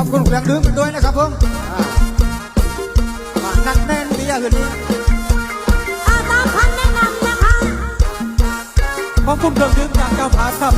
ขอบคุณเครื่องดื่มกันด้วยนะครับผมอ่ามานักแน่นเบียร์คืนนี้อาตามคำแนะนำนะคะขอบคุณเครื่องดื่มจากเจ้าภาพครับ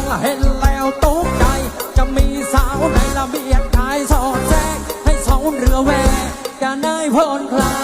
งเห็นแล้วตกใจ จะมีสาวในระเบียดกายสอดแทรกให้สองเรือแวจะนายพ้นคลาย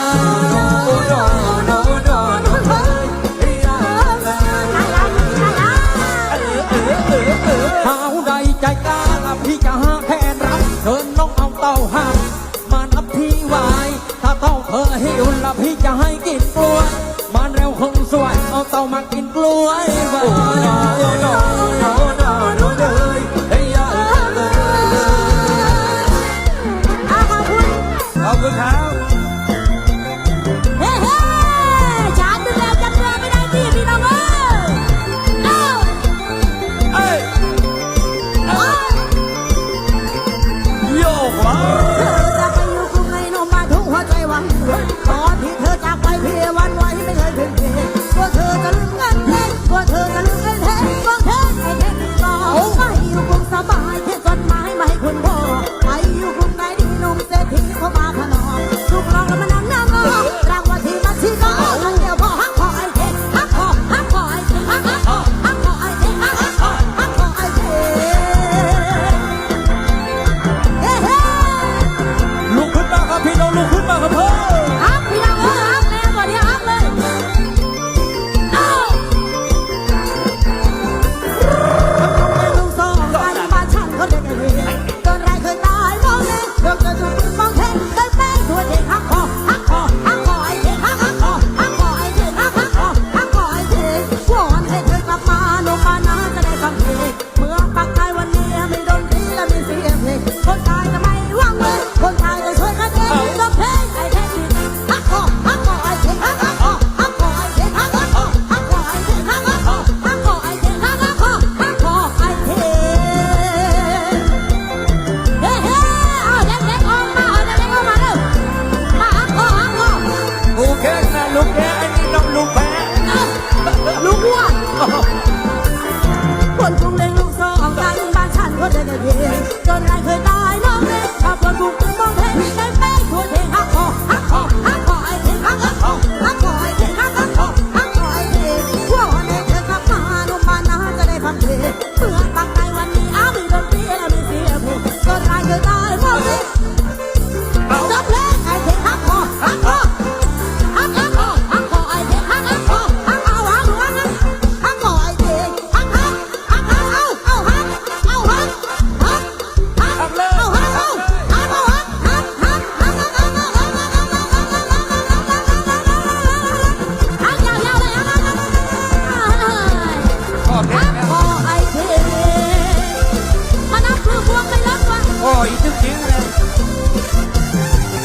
จริ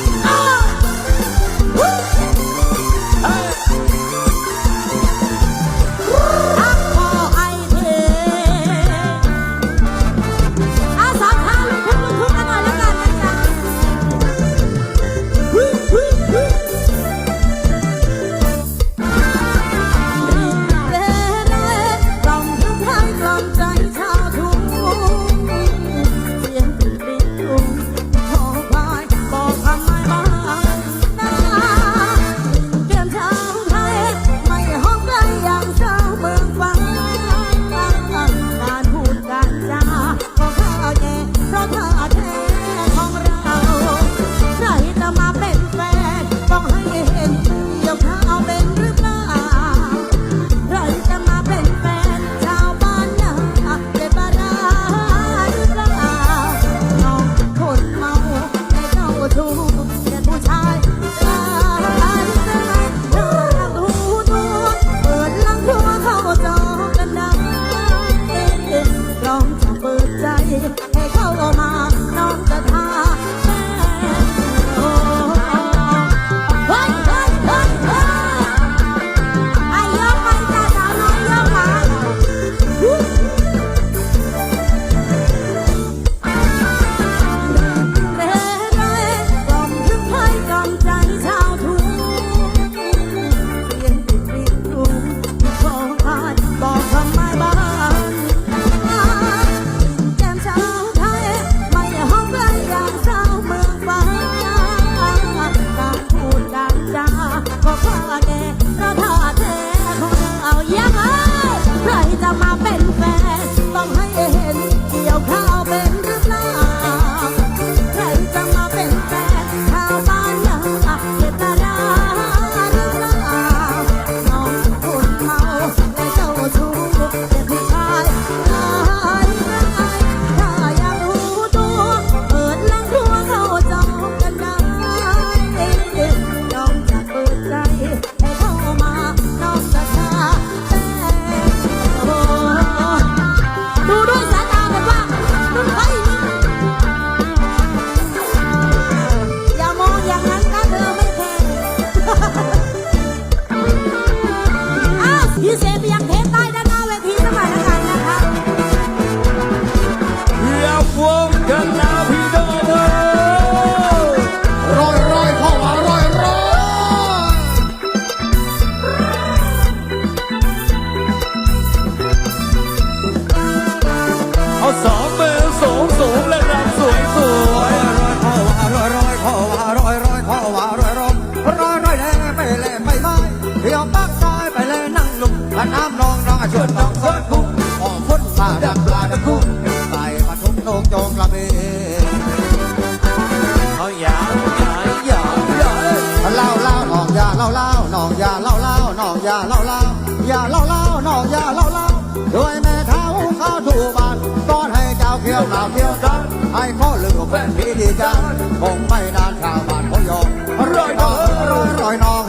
าเที่ยวดังไอ้ข้อเลือกแฟนพี่ดีจังคงไม่นานข่าวบ้านเขายอมร้อยนอเฮ่อร้อยนอง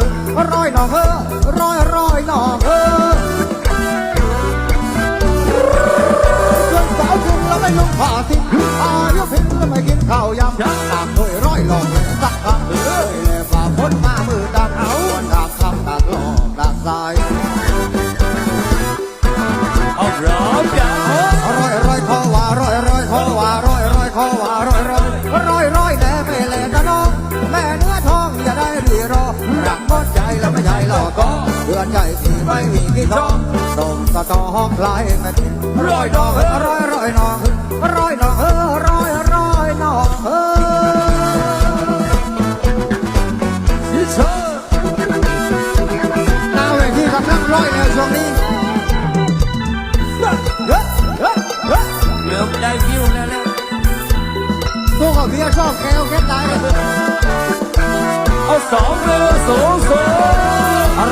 ร้อยนอเฮ้อร้อยร้อยนอเฮ้อเรื่อสาวคุณเราไม่ลงผาทิ้งอายุพินเราไม่กินข้าวยำตามด้วยร้อยหลอกสักครั้งเลยฝ่าพ้นมามือดำเอาดำคำดักหลอกดักสาย ที่ชอบส่งตะตอกลายเงินร้อยดอกร้อยร้อยนองร้อยนองเออร้อยร้อยนองเออที่ชอบหน้าเวทีกำลังร้อยเลยช่วงนี้เดี๋ยวได้วิวแล้วแล้วตัวเขาเบียร์ชอบแก้วแก้วตายเอาสองเบอร์สูงสูง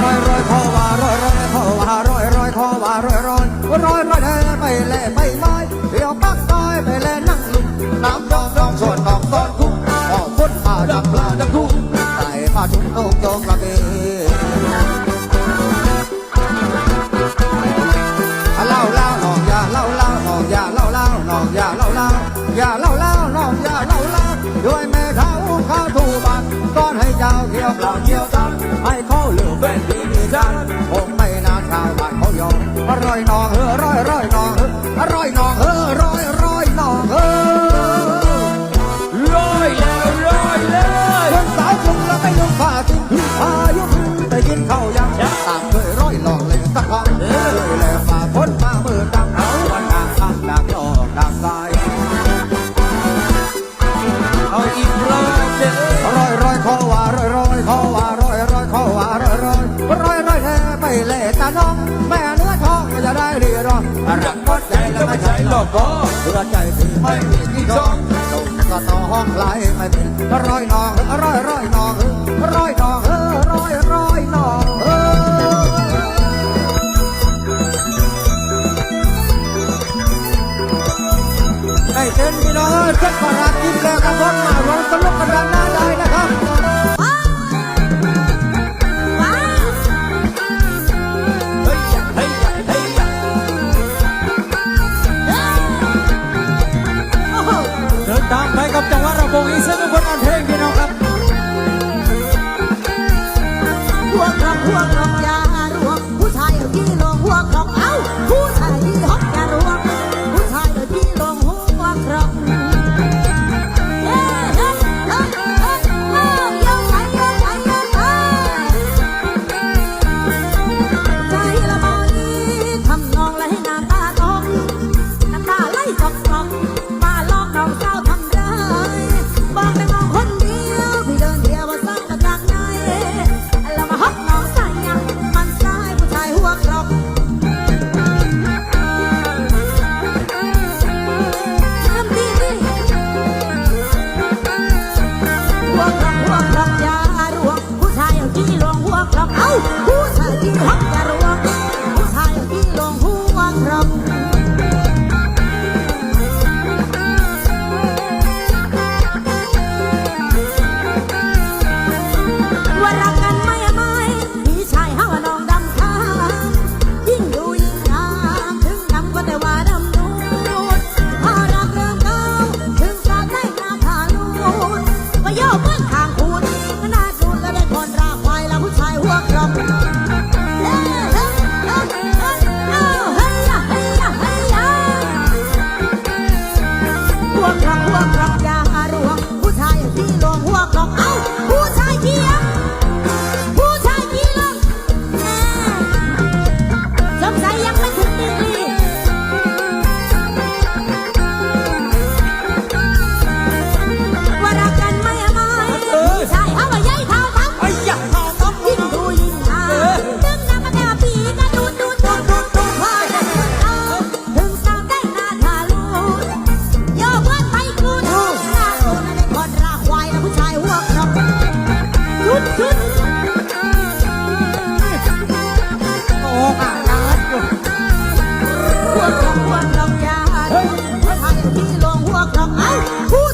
ก็เพื่อใจคุณไม่มีที่จองก็ต้องไหลไม่เป็นร้อยนองร้อยร้อยนองร้อยนองร้อยร้อยนองได้เต้นพี่น้องเจ็ดปาดกินแล้วกระท้อนมาวันตลกกระดาน วกหรอกยาเทางที่ลงหัวกหรอกเอ้า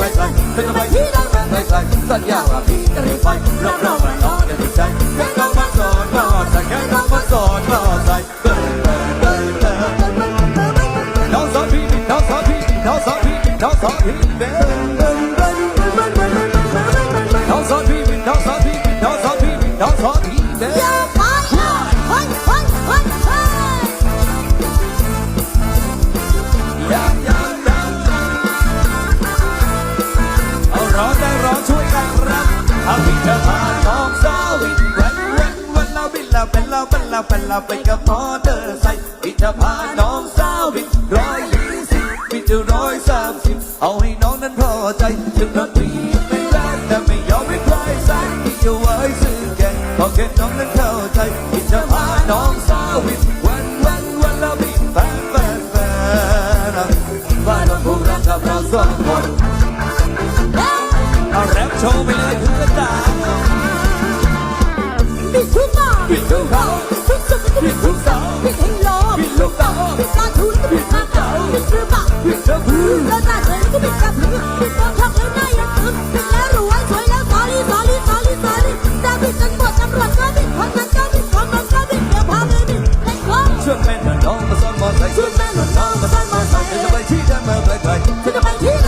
right side เป็นกำไรที่ดัง right side สัญญาว่าพี่จะรีบไปรับรอง ลาไปกับพ่อเตอร์ไซค์พี่จะพาน้องสาววิทร้อยยี่สิบพี่จะร้อยสามสิบเอาให้น้องนั้นพอใจ ถึงรถพี่ไม่รักแต่ไม่ยอมไม่ใครใส่พี่จะไว้ซื้อแกขอแค่น้องนั้นเข้าใจพี่จะพาน้องสาววิทวันวันวันเราพี่แฟนแฟนแฟนว่าเราผูกรักกับเราสองคนเอาแรปโชว์ไปเล ผิดหรือเปล่าผิดเธอผิดแล้วตาเธอก็ผิดกับผิดผิดต้องทักแล้วได้ยังผิดผิดแล้วรวยสวยแล้วสอรี่อรี่อรี่อยแต่ผิดกันหมดตำรวจก็ผิดคนนั้ก็ผิดขอนั้ก็ผิดเดี๋ยวพาไปผิดในกองช่วแม่นุน้องมาซนมอไซค์ช่วแม่นุน้องมาซนมอไซค์จะไปที่เดิมเมืองไจะไปที่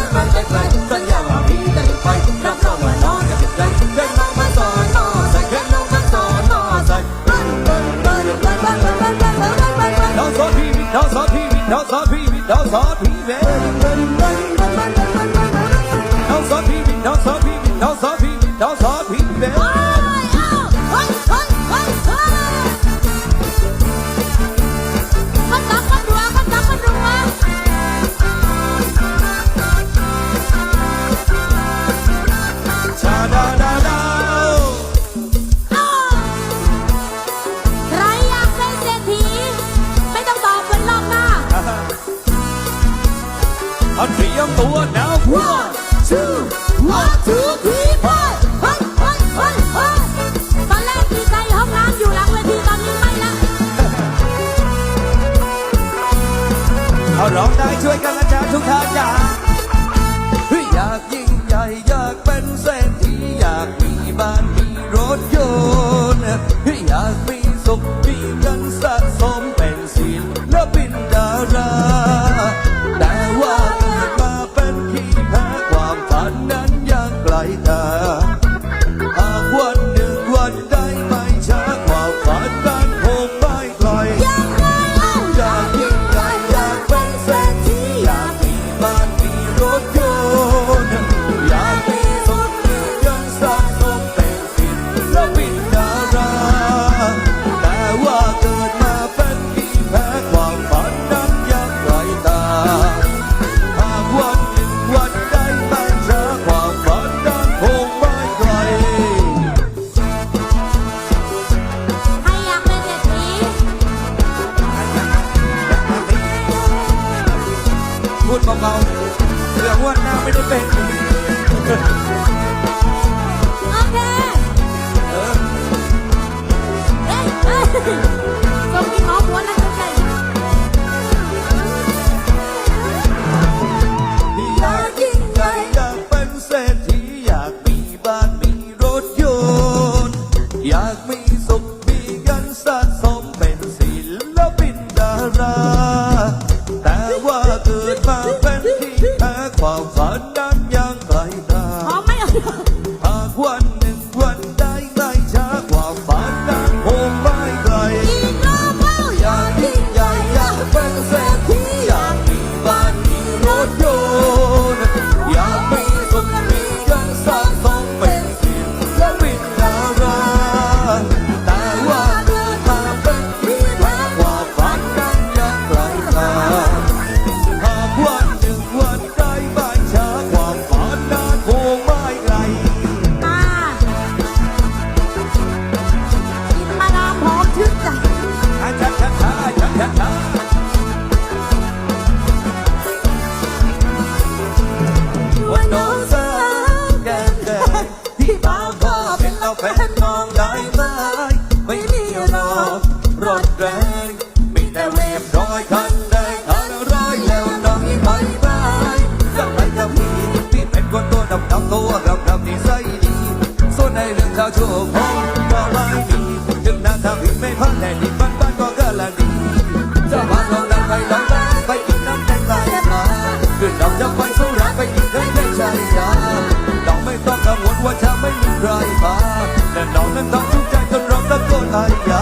ရာ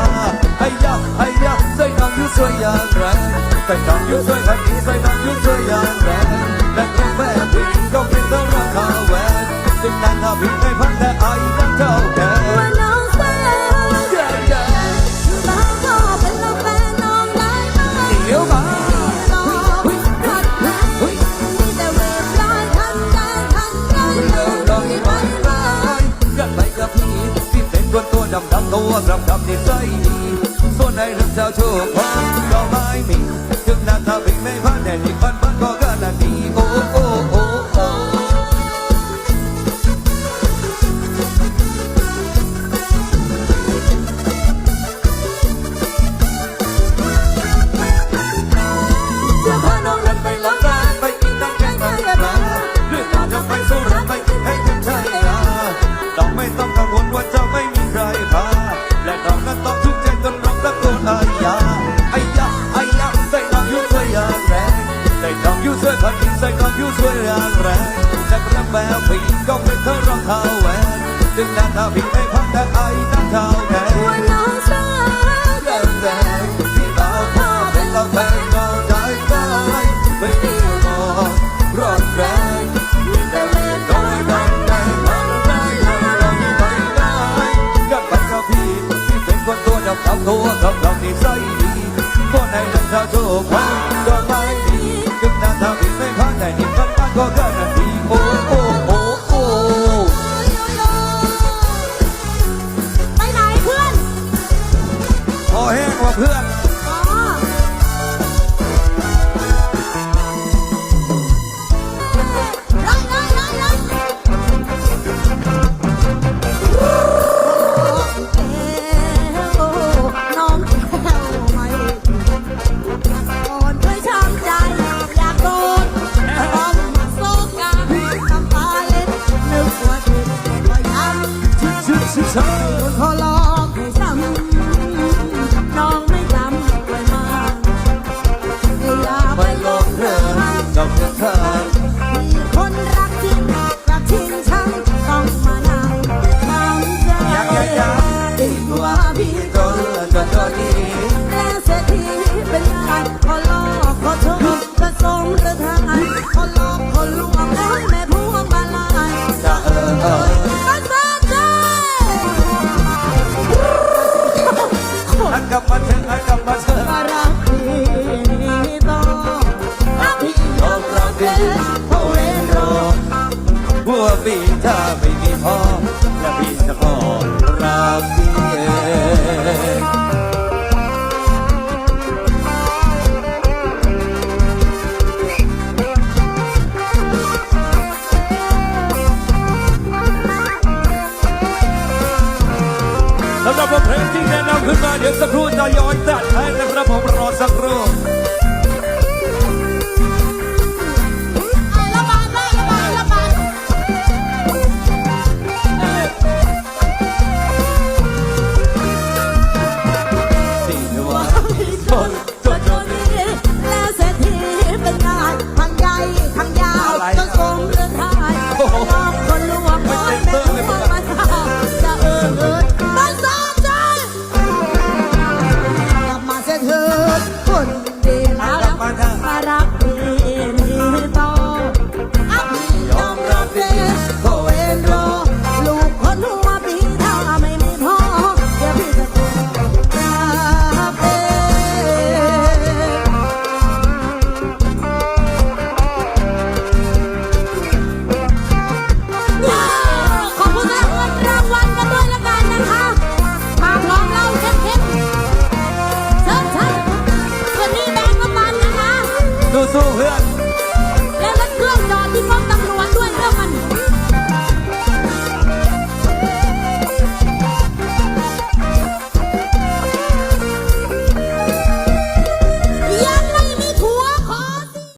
အိယာအိယာစိတ်တော်မျိုးဆွေရာဂရန်စိတ်တော်မျိုးဆွေရာစိတ်တော်မျိုးဆွေရာဂရန် ไม่ใจดีส่วนไหนรับเจ้าโชคพาดอกไม้มีถึงหน้าตาพิงไม่พัาดแต่ในพัน 难道并没荒诞？爱难道没？我老三，人类不必老化，被老太阳晒干，被你我ร้อนแรงมีแต่เล่นน้อยร้นแรงร้อนแรงเรเราไม่ไปได้กับไปกับพี่พี่เป็นคนตัวดำดำตัวดำดำนิสัยดีคนไหนนั้นเธอชคดี